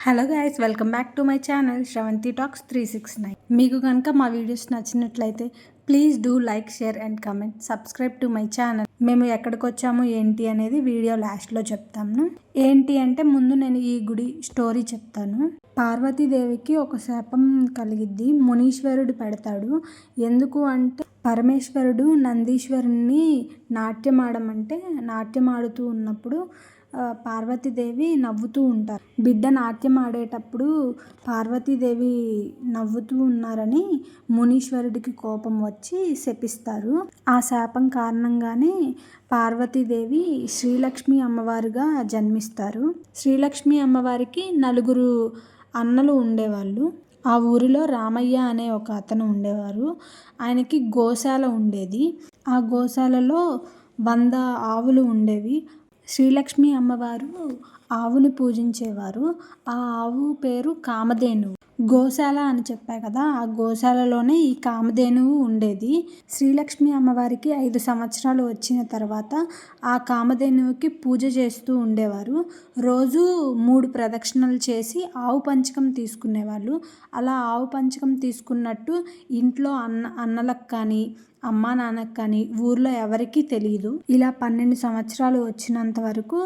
Hello guys welcome back to my channel Sravanthi talks three six nine మీకు కనుక మా videos నచ్చినట్లయితే please do like share and comment subscribe to my channel మేము ఎక్కడికి వచ్చాము ఏంటి అనేది వీడియో లాస్ట్లో చెప్తాను. ఏంటి అంటే ముందు నేను ఈ గుడి స్టోరీ చెప్తాను. పార్వతీదేవికి ఒక శాపం కలిగిద్ది. మునీశ్వరుడు పెడతాడు. ఎందుకు అంటే పరమేశ్వరుడు నందీశ్వరుణ్ణి నాట్యం ఆడమంటే నాట్యం ఆడుతూ ఉన్నప్పుడు పార్వతీదేవి నవ్వుతూ ఉంటారు. బిడ్డ నాట్యం ఆడేటప్పుడు పార్వతీదేవి నవ్వుతూ ఉన్నారని మునీశ్వరుడికి కోపం వచ్చి శపిస్తారు. ఆ శాపం కారణంగానే పార్వతీదేవి శ్రీలక్ష్మి అమ్మవారుగా జన్మిస్తారు. శ్రీలక్ష్మి అమ్మవారికి నలుగురు అన్నలు ఉండేవాళ్ళు. ఆ ఊరిలో రామయ్య అనే ఒక అతను ఉండేవారు. ఆయనకి గోశాల ఉండేది. ఆ గోశాలలో వంద ఆవులు ఉండేవి. శ్రీలక్ష్మి అమ్మవారు ఆవుని పూజించేవారు. ఆ ఆవు పేరు కామధేను గోశాల అని చెప్పా కదా ఆ గోశాలలోనే ఈ కామధేనువు ఉండేది. శ్రీలక్ష్మి అమ్మవారికి ఐదు సంవత్సరాలు వచ్చిన తర్వాత ఆ కామధేనువుకి పూజ చేస్తూ ఉండేవారు. రోజు మూడు ప్రదక్షిణలు చేసి ఆవు పంచకం తీసుకునేవాళ్ళు. అలా ఆవు పంచకం తీసుకున్నట్టు ఇంట్లో అన్న అన్నలకు కానీ అమ్మా నాన్నకు కానీ ఊర్లో ఎవరికీ తెలియదు ఇలా పన్నెండు సంవత్సరాలు వచ్చినంత వరకు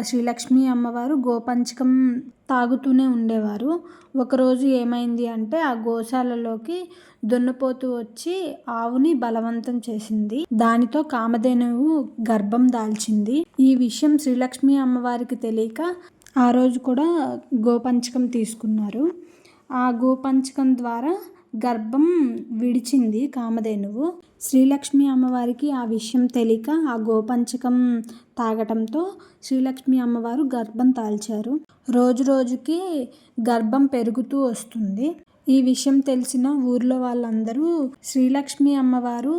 శ్రీలక్ష్మి అమ్మవారు గోపంచకం తాగుతూనే ఉండేవారు. ఒకరోజు ఏమైంది అంటే ఆ గోశాలలోకి దున్నపోతు వచ్చి ఆవుని బలవంతం చేసింది. దానితో కామధేనువు గర్భం దాల్చింది. ఈ విషయం శ్రీలక్ష్మి అమ్మవారికి తెలియక ఆ రోజు కూడా గోపంచకం తీసుకున్నారు. ఆ గోపంచకం ద్వారా గర్భం విడిచింది కామధేనువు. శ్రీలక్ష్మి అమ్మవారికి ఆ విషయం తెలియక ఆ గోపంచకం తాగటంతో శ్రీలక్ష్మి అమ్మవారు గర్భం తాల్చారు. రోజు రోజుకి గర్భం పెరుగుతూ వస్తుంది. ఈ విషయం తెలిసిన ఊర్లో వాళ్ళందరూ శ్రీలక్ష్మి అమ్మవారు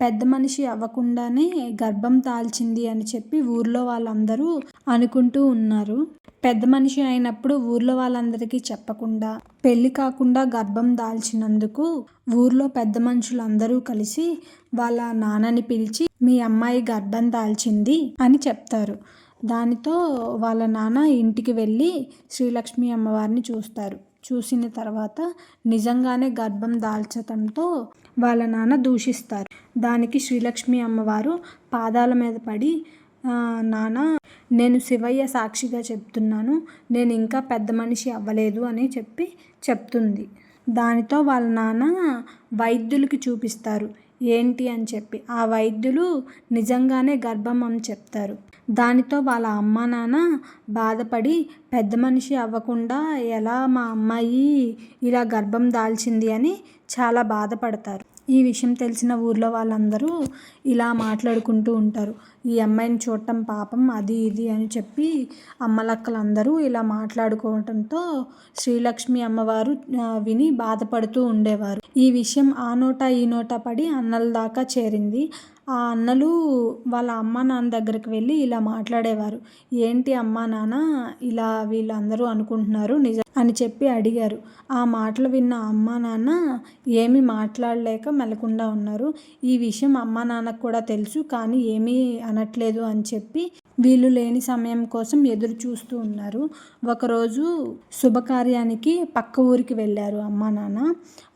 పెద్ద మనిషి అవ్వకుండానే గర్భం తాల్చింది అని చెప్పి ఊర్లో వాళ్ళందరూ అనుకుంటూ ఉన్నారు. పెద్ద మనిషి అయినప్పుడు ఊర్లో వాళ్ళందరికీ చెప్పకుండా పెళ్ళి కాకుండా గర్భం దాల్చినందుకు ఊర్లో పెద్ద మనుషులందరూ కలిసి వాళ్ళ నాన్నని పిలిచి మీ అమ్మాయి గర్భం దాల్చింది అని చెప్తారు. దానితో వాళ్ళ నాన్న ఇంటికి వెళ్ళి శ్రీలక్ష్మి అమ్మవారిని చూస్తారు. చూసిన తర్వాత నిజంగానే గర్భం దాల్చటంతో వాళ్ళ నాన్న దూషిస్తారు. దానికి శ్రీలక్ష్మి అమ్మవారు పాదాల మీద పడి నాన్న నేను శివయ్య సాక్షిగా చెప్తున్నాను. నేను ఇంకా పెద్ద మనిషి అవ్వలేదు అని చెప్పి చెప్తుంది. దానితో వాళ్ళ నాన్న వైద్యులకి చూపిస్తారు. ఏంటి అని చెప్పి. ఆ వైద్యులు నిజంగానే గర్భం అని చెప్తారు. దానితో వాళ్ళ అమ్మ నాన్న బాధపడి పెద్ద మనిషి అవ్వకుండా ఎలా మా అమ్మాయి ఇలా గర్భం దాల్చింది అని చాలా బాధపడతారు. ఈ విషయం తెలిసిన ఊర్లో వాళ్ళందరూ ఇలా మాట్లాడుకుంటూ ఉంటారు. ఈ అమ్మాయిని చూడటం పాపం అది ఇది అని చెప్పి అమ్మలక్కలందరూ ఇలా మాట్లాడుకోవటంతో శ్రీలక్ష్మి అమ్మవారు విని బాధపడుతూ ఉండేవారు. ఈ విషయం ఆ నోట ఈ నోట పడి అన్నల దాకా చేరింది. ఆ అన్నలు వాళ్ళ అమ్మ నాన్న దగ్గరికి వెళ్ళి ఇలా మాట్లాడేవారు. ఏంటి అమ్మా నాన్న ఇలా వీళ్ళందరూ అనుకుంటున్నారు నిజం అని చెప్పి అడిగారు. ఆ మాటలు విన్న అమ్మ నాన్న ఏమీ మాట్లాడలేక మెలకుండా ఉన్నారు. ఈ విషయం అమ్మ మనకు కూడా తెలుసు కానీ ఏమీ అనట్లేదు అని చెప్పి వీళ్ళు లేని సమయం కోసం ఎదురు చూస్తూ ఉన్నారు. ఒకరోజు శుభకార్యానికి పక్క ఊరికి వెళ్ళారు అమ్మ నాన్న.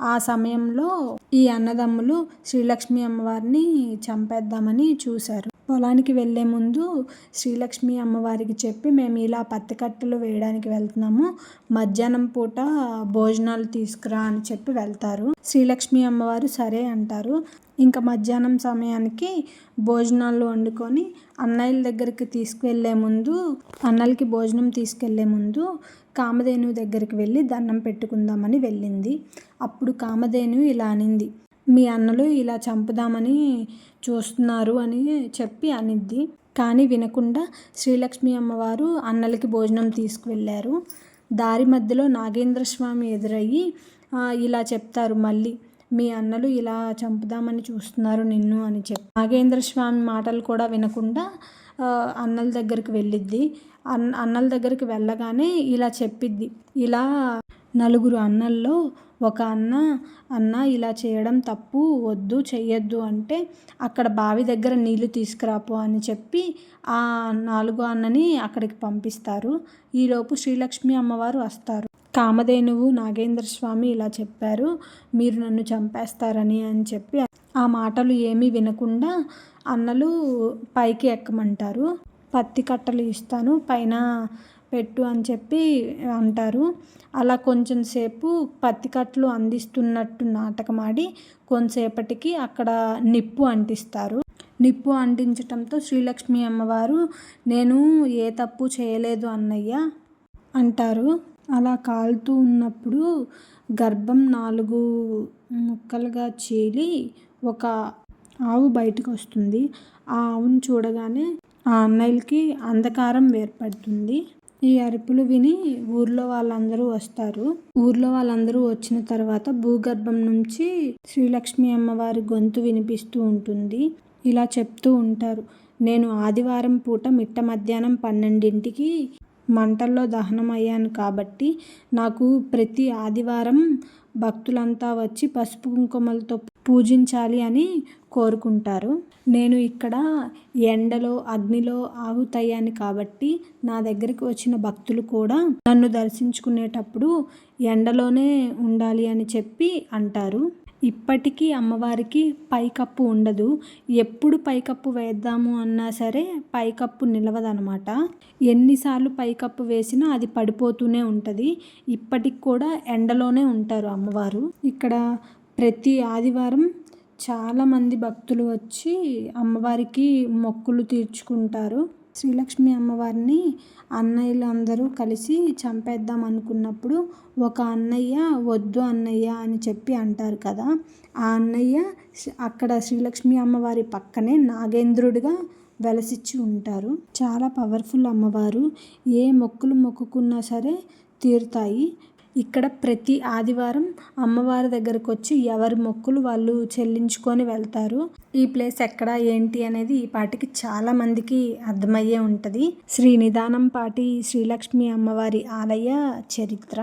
ఆ సమయంలో ఈ అన్నదమ్ములు శ్రీలక్ష్మి అమ్మవారిని చంపేద్దామని చూశారు. పొలానికి వెళ్ళే ముందు శ్రీలక్ష్మి అమ్మవారికి చెప్పి మేము ఇలా పత్తి కట్టలు వేయడానికి వెళ్తున్నాము. మధ్యాహ్నం పూట భోజనాలు తీసుకురా అని చెప్పి వెళ్తారు. శ్రీలక్ష్మి అమ్మవారు సరే అంటారు. ఇంకా మధ్యాహ్నం సమయానికి భోజనాలు వండుకొని అన్నయ్యల దగ్గరికి తీసుకువెళ్ళే ముందు అన్నలకి భోజనం తీసుకెళ్ళే ముందు కామధేను దగ్గరికి వెళ్ళి దండం పెట్టుకుందామని వెళ్ళింది. అప్పుడు కామధేను ఇలా అనింది. మీ అన్నలు ఇలా చంపుదామని చూస్తున్నారు అని చెప్పి అనిద్ది. కానీ వినకుండా శ్రీలక్ష్మి అమ్మవారు అన్నలకి భోజనం తీసుకువెళ్ళారు. దారి మధ్యలో నాగేంద్ర స్వామి ఎదురయ్యి ఇలా చెప్తారు మళ్ళీ. మీ అన్నలు ఇలా చంపుదామని చూస్తున్నారు నిన్ను అని చెప్పి. నాగేంద్ర స్వామి మాటలు కూడా వినకుండా అన్నల దగ్గరికి వెళ్ళిద్ది. అన్న అన్నల దగ్గరికి వెళ్ళగానే ఇలా చెప్పిద్ది. ఇలా నలుగురు అన్నల్లో ఒక అన్న అన్న ఇలా చేయడం తప్పు వద్దు చెయ్యొద్దు అంటే అక్కడ బావి దగ్గర నీళ్ళు తీసుకురాపో అని చెప్పి ఆ నాలుగో అన్నని అక్కడికి పంపిస్తారు. ఈలోపు శ్రీలక్ష్మి అమ్మవారు వస్తారు. కామధేనువు నాగేంద్ర స్వామి ఇలా చెప్పారు మీరు నన్ను చంపేస్తారని అని చెప్పి ఆ మాటలు ఏమీ వినకుండా అన్నలు పైకి ఎక్కమంటారు. పత్తి కట్టలు ఇస్తాను పైన పెట్టు అని చెప్పి అంటారు. అలా కొంచెం సేపు పత్తికట్లు అందిస్తున్నట్టు నాటకం ఆడి కొంతసేపటికి అక్కడ నిప్పు అంటిస్తారు. నిప్పు అంటించటంతో శ్రీలక్ష్మి అమ్మవారు నేను ఏ తప్పు చేయలేదు అన్నయ్య అంటారు. అలా కాలుతూ ఉన్నప్పుడు గర్భం నాలుగు ముక్కలుగా చీలి ఒక ఆవు బయటకు వస్తుంది. ఆ ఆవును చూడగానే ఆ అన్నయ్యలకి అంధకారం ఏర్పడుతుంది. ఈ అరుపులు విని ఊర్లో వాళ్ళందరూ వస్తారు. ఊర్లో వాళ్ళందరూ వచ్చిన తర్వాత భూగర్భం నుంచి శ్రీలక్ష్మి అమ్మవారి గొంతు వినిపిస్తూ ఉంటుంది. ఇలా చెప్తూ ఉంటారు. నేను ఆదివారం పూట మిట్ట మధ్యాహ్నం పన్నెండింటికి మంటల్లో దహనం అయ్యాను కాబట్టి నాకు ప్రతి ఆదివారం భక్తులంతా వచ్చి పసుపు కుంకుమలతో పూజించాలి అని కోరుకుంటారు. నేను ఇక్కడ ఎండలో అగ్నిలో ఆహుతయ్యాను కాబట్టి నా దగ్గరికి వచ్చిన భక్తులు కూడా నన్ను దర్శించుకునేటప్పుడు ఎండలోనే ఉండాలి అని చెప్పి అంటారు. ఇప్పటికీ అమ్మవారికి పైకప్పు ఉండదు. ఎప్పుడు పైకప్పు వేద్దాము అన్నా సరే పైకప్పు నిలవదనమాట ఎన్నిసార్లు పైకప్పు వేసినా అది పడిపోతూనే ఉంటుంది. ఇప్పటికి కూడా ఎండలోనే ఉంటారు అమ్మవారు. ఇక్కడ ప్రతి ఆదివారం చాలామంది భక్తులు వచ్చి అమ్మవారికి మొక్కులు తీర్చుకుంటారు. శ్రీలక్ష్మి అమ్మవారిని అన్నయ్యలు అందరూ కలిసి చంపేద్దాం అనుకున్నప్పుడు ఒక అన్నయ్య వద్దు అన్నయ్య అని చెప్పి అంటారు కదా. ఆ అన్నయ్య అక్కడ శ్రీలక్ష్మి అమ్మవారి పక్కనే నాగేంద్రుడిగా వెలసిచ్చి ఉంటారు. చాలా పవర్ఫుల్ అమ్మవారు. ఏ మొక్కులు మొక్కుకున్నా సరే తీరుతాయి. ఇక్కడ ప్రతి ఆదివారం అమ్మవారి దగ్గరకు వచ్చి ఎవరి మొక్కులు వాళ్ళు చెల్లించుకొని వెళ్తారు. ఈ ప్లేస్ ఎక్కడ ఏంటి అనేది ఈ పాటికి చాలా మందికి అర్థమయ్యే ఉంటుంది. శ్రీ నిదానం పాటి శ్రీలక్ష్మి అమ్మవారి ఆలయ చరిత్ర.